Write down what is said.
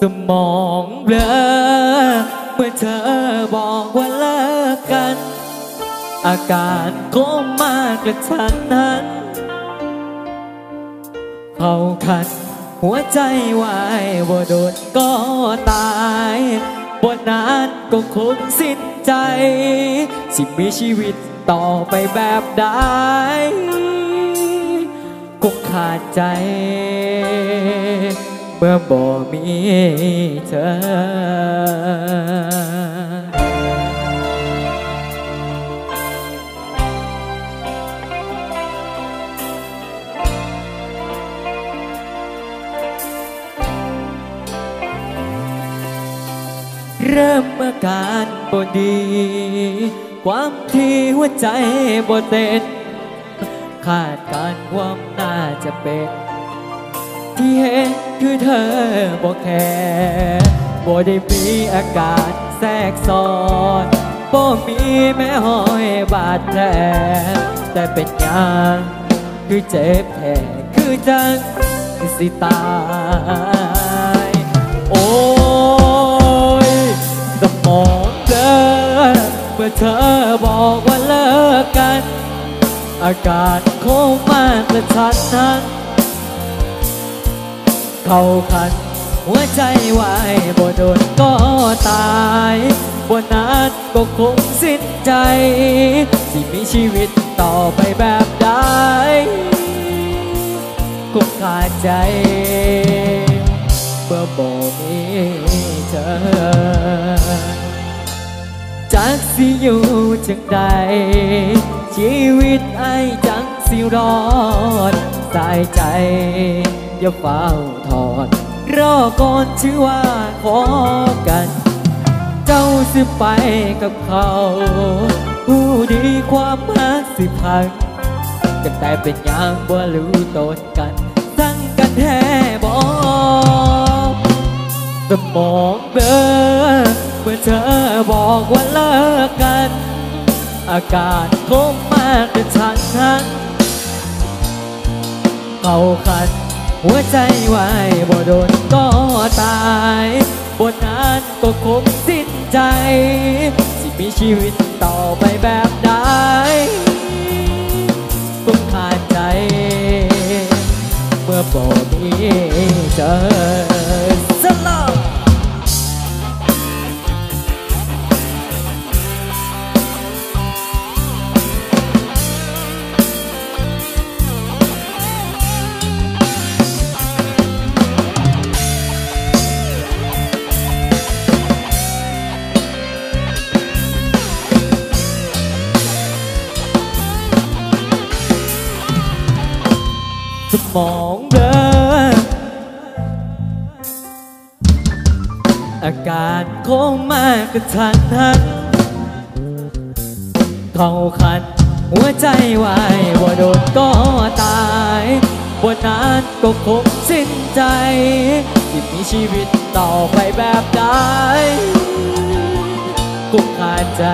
สมองเบลอเมื่อเธอบอกว่าเลิกกัน อาการก็มากกระทันหันเขาขัดหัวใจวายบ่โดนก็ตายบ่นานก็คงสิ้นใจ สิมีชีวิตต่อไปแบบใดคงขาดใจ มื่อบ่มีเธอ เริ่มอาการบ่ดี ความที่หัวใจบ่เต้น คาดการณ์ความน่าจะเป็น ที่เห็นคือเธอบ่แคร์บ่ได้มีอาการแทรกซ้อนบ่มีแม้หอยบาดแผลแต่เป็นอย่างคือเจ็บแผลคือจังสิตายโอ้ยสมองเธอเมื่อเธอบอกว่าเลิกกัน อาการโคงมากและทันทัน เข้าขัน หัวใจวายบ่โดนก็ตายบ่นานก็คงสิ้นใจที่มีชีวิตต่อไปแบบใดคงขาดใจเมื่อบ่มีเธอจากสิอยู่จังใด ชีวิตไอ้จังสิรอดสายใจ อย่าเฝ้าถอด รอก่อนชื่อว่าขอกัน เจ้าสิไปกับเขา ผู้ดีความรักสิพังกันแต่เป็นอย่างบ่รู้ตนกัน สั่งกันแท้บอกสมองเบลอเมื่อเธอบอกว่าเลิกกัน อาการคงมากกระชันหันเขาขัด หัวใจวายบ่โดนก็ตายบนนั้นก็คงสิ้นใจที่มีชีวิตต่อไปแบบใดคงขาดใจ เมื่อบ่มีเธอ สมองเบลออาการโคงมากกระทันหันเขาขัดหัวใจวายว่าโดนก็ตายบ่นานก็คงสิ้นใจที่มีชีวิตต่อไปแบบใดคงขาดใจ